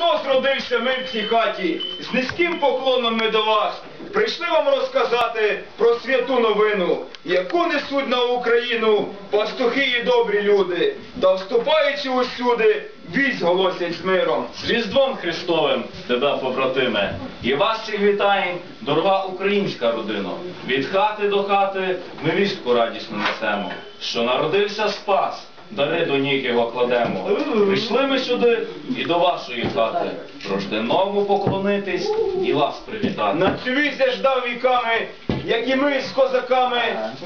Христос родився, ми в цій хаті. З низьким поклоном ми до вас. Прийшли вам розказати про святу новину, яку несуть на Україну пастухи і добрі люди, та вступаючи усюди, вість голосять з миром. З Різдвом Христовим тебе, побратиме, і вас всіх вітаєм, дорога українська родина. Від хати до хати ми вістку радісну несемо, що народився Спас, дари до ніг його кладемо. Прийшли ми сюди і до вашої хати, рожденому поклонитись і вас привітати. На цю вість ждав віками, як і ми з козаками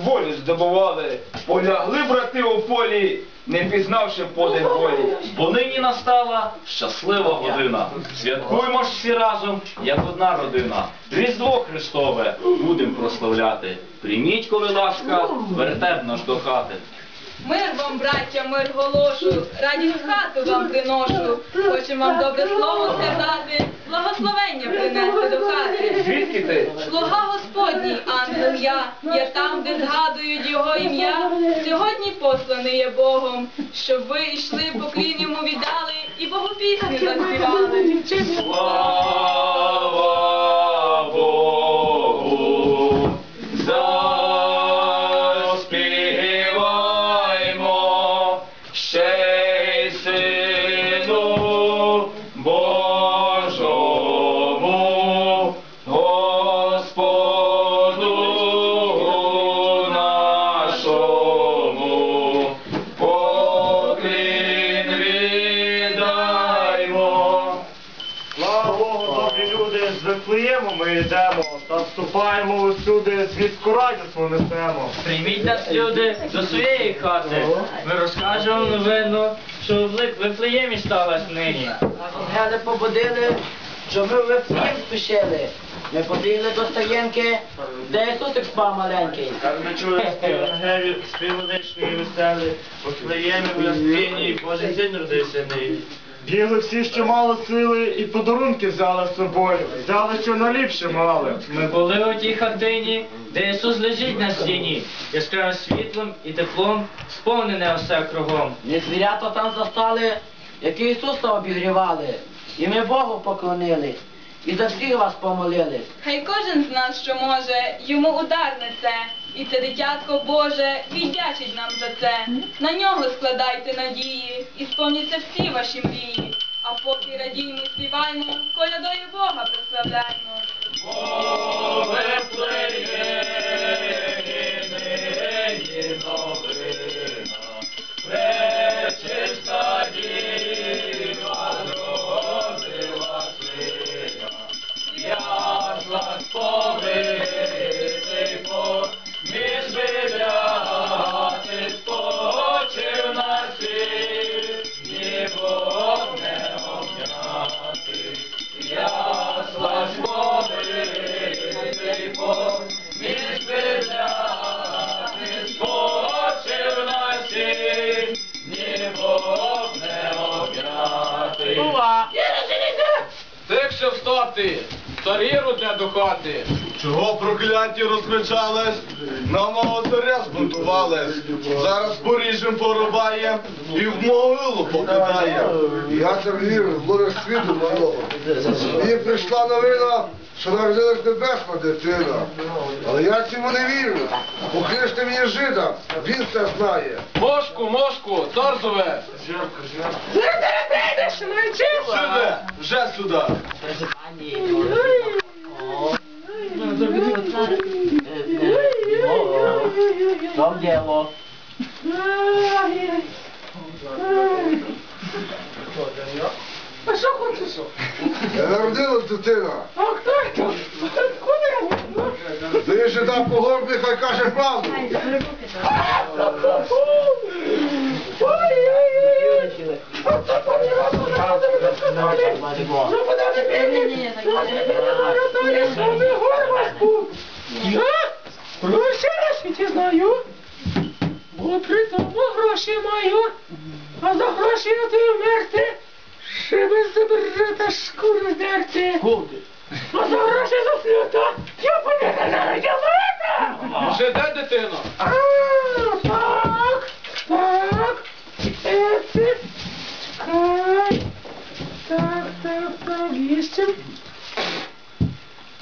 волю здобували. Полягли брати у полі, не пізнавши подих волі. Бо нині настала щаслива година. Святкуємо ж всі разом, як одна родина. Різдво Христове будем прославляти. Прийміть, коли ласка, вертеп наш до хати. Мир вам, браття, мир голошу, радість хату вам приношу. Хочемо вам добре слово сказати, благословення принести до хати. Звідки ти? Слуга Господній, ангел я, я там, де згадують його ім'я. Сьогодні посланий є Богом, щоб ви йшли, поклін йому віддали і Богу пісні заспівали. Йдемо, та вступаємо усюди, звістку радісну несемо. Прийміть нас, люди, до своєї хати. Ми розкажемо новину, що в Вифлеємі сталося нині. Ангели побудили, що ми в Вифлеєм спішили. Ми побігли до стаєнки, де Ісусик спав маленький. Як ми чули спів ангелів, і веселий, у Вифлеємі в яскині, Божий син родився нині. Бігли всі, що мали сили, і подарунки взяли з собою. Взяли, що наліпше мали. Ми були у тій хатині, де Ісус лежить на стіні, яскравим світлом і теплом, сповнене усе кругом. Не звірята там застали, які Ісуса обігрівали. І ми Богу поклонили, і за всіх вас помолили. Хай кожен з нас, що може, йому удар несе, і це дитятко Боже віддячить нам за це. На нього складайте надії, і сповняться всі ваші мрії. А поки радіймо співаймо, колядою Бога прославляймо. Тихше старі руде до хати. Чого прокляті розкричались? На мого царя збунтувались. Зараз поріжем порубає і в могилу покидає. Я це вірю, Боже світу малого. Мені прийшла новина, що народилась небесна дитина. Але я цьому не вірю. Покличте мені жида, він це знає. Мошку, мошку, цар зове. Сюди, вже сюди. Там діло. Я народилась дитина. А хто це? Куди? Ти жида по горбі, хай каже правду. Гроші на світі знаю, бо при тому гроші маю, а за гроші я ти вмерти, ще без забрата шкуру здерти. А за гроші за свята я повинна навіть вмерти. Вже де дитино? А, так, так, це, це, чекай, так, так. Так, так.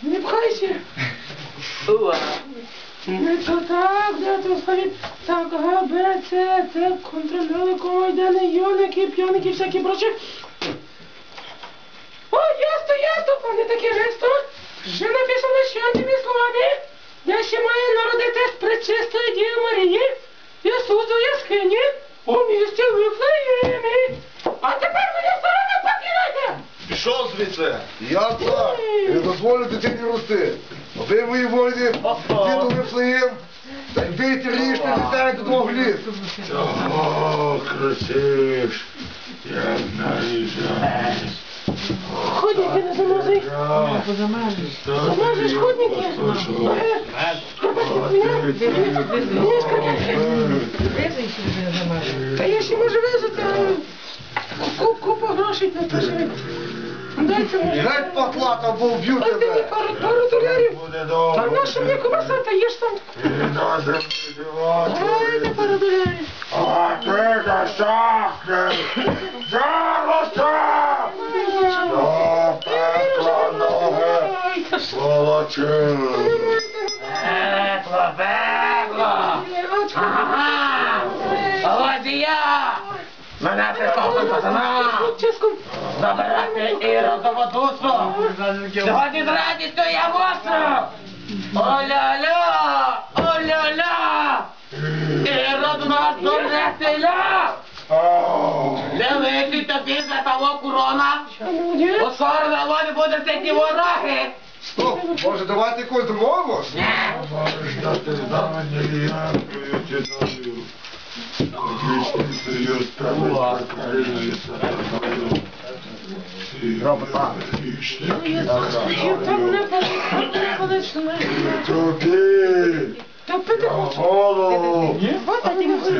Не пхайся. То так, де то стоїть. Так, Г, Б, С, Т, контрольові, комойдени, йоники, п'яники, всякі прочі. О, ясно, ясно, пане таке место. Ще написано святими словами, де ще має народитись пречистої Діви Марії, Ісус у яскині, у місті Вифлеємі. А тепер мене сторони покидайте! Пішов звідси. Я так, не дозволю дитині рости. Ви воїни, діду Вифлеєм, та й бийте ріжте дітей до двох літ. О, кричиш, як наїжджаєш. Ходники не замазуй. Замазуєш ходники. Та я ще можу везати, а ку- купа грошей на те живе. Дайте мені. Геть потлата, бо вб'ю Дайте мені тебе. пару, пару долярів. Буде добре. Та наша мені кубаса, та їж сам. На землі Дайте пару долярів. А ти за шахти! Жалося! До пекла ноги! Ай, та що? Волочили! Пекло, пекло! Ага! Ось і я! Мене ти притопив пацана! Ческом. Забирати іродову душу! Сьогодні з радістю я мостро! Оля-ля! Оля-ля! Ірод нас донеселя! Дивись тобі за того корона! Бо скоро на лові буде сидіти вороги! Стоп, може давайте якось домовимось? Можеш дати знамені, я твою тітаю. Отличний союз тебе прикриється. Робота. Там не подивись. Тобі Та пити хочу. голову Вода не хочу.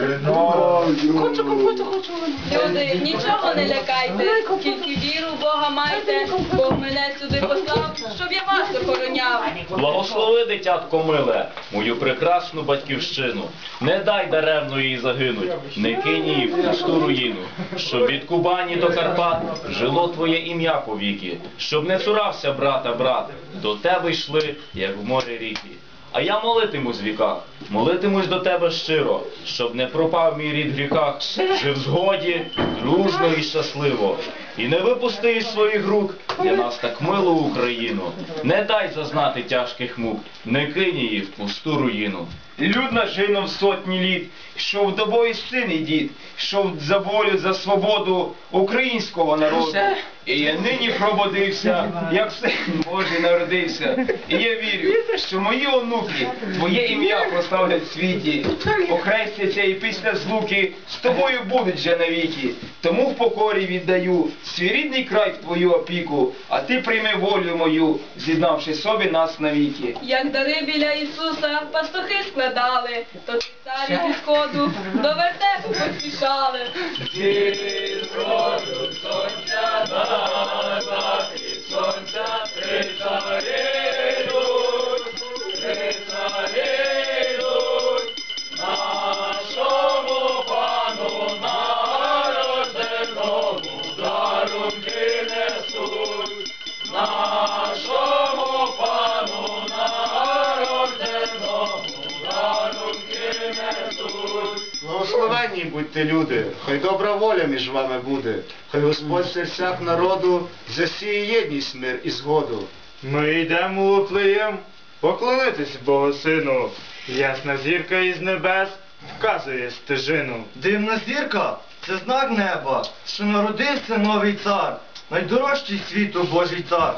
Хочу. Люди, нічого не лякайте, тільки віру в Бога майте, Бог мене сюди послав, щоб я вас охороняв. Благослови, дитятко миле, мою прекрасну батьківщину. Не дай даремно їй загинуть, не кинь її в пусту руїну. Щоб від Кубані до Карпат жило твоє ім'я повіки, щоб не цурався брата брат, до тебе йшли, як в море ріки. А я молитимусь в віках, молитимусь до тебе щиро, щоб не пропав мій рід в гріхах, жив згоді, дружно і щасливо. І не випусти із своїх рук для нас так милу Україну. Не дай зазнати тяжких мук, не кинь її в пусту руїну. Люд наш гинув сотні літ, йшов до бою син і дід, йшов за волю, за свободу українського народу. І я нині пробудився, як син Божий народився. І я вірю, що мої онуки твоє ім'я прославлять в світі, охрестяться і після злуки з тобою будуть вже навіки. Тому в покорі віддаю свій рідний край в твою опіку, а ти прийми волю мою, з'єднавши собі нас навіки. Як дари біля Ісуса пастухи складали, то царі у сходу до вертепу поспішали. Благословенні будьте люди, хай добра воля між вами буде, хай Господь в серцях народу засіє єдність, мир і згоду. Ми йдемо у Вифлеєм поклонитись Богу Сину. Ясна зірка із небес вказує стежину. Дивна зірка це знак неба, що народився новий цар, найдорожчий світу Божий цар.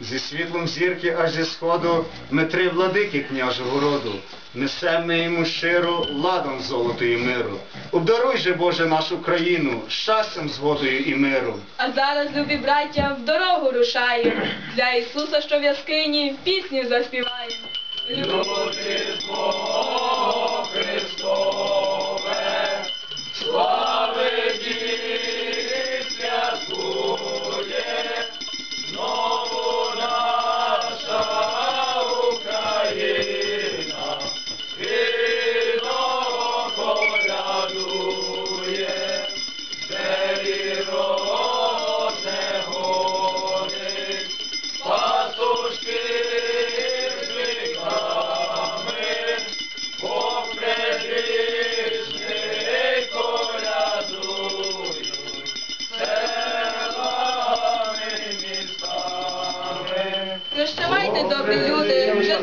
Зі світлом зірки аж зі сходу ми три владики княжого роду. Несем ми йому щиро ладом золотою і миру. Обдаруй же, Боже, нашу країну щастям, згодою і миру. А зараз, любі браття, в дорогу рушаємо. Для Ісуса, що в яскині, пісню заспіваємо. Люди вже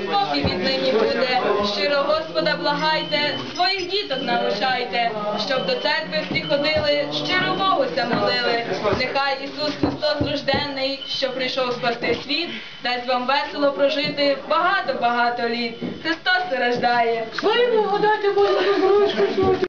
спокій віднині буде. Щиро Господа благайте, своїх діток навчайте, щоб до церкви всі ходили, щиро Богуся молили. Нехай Ісус Христос рожденний, що прийшов спасти світ, дасть вам весело прожити багато-багато літ. Христос рождає. Своїм благодати Боже, доброчку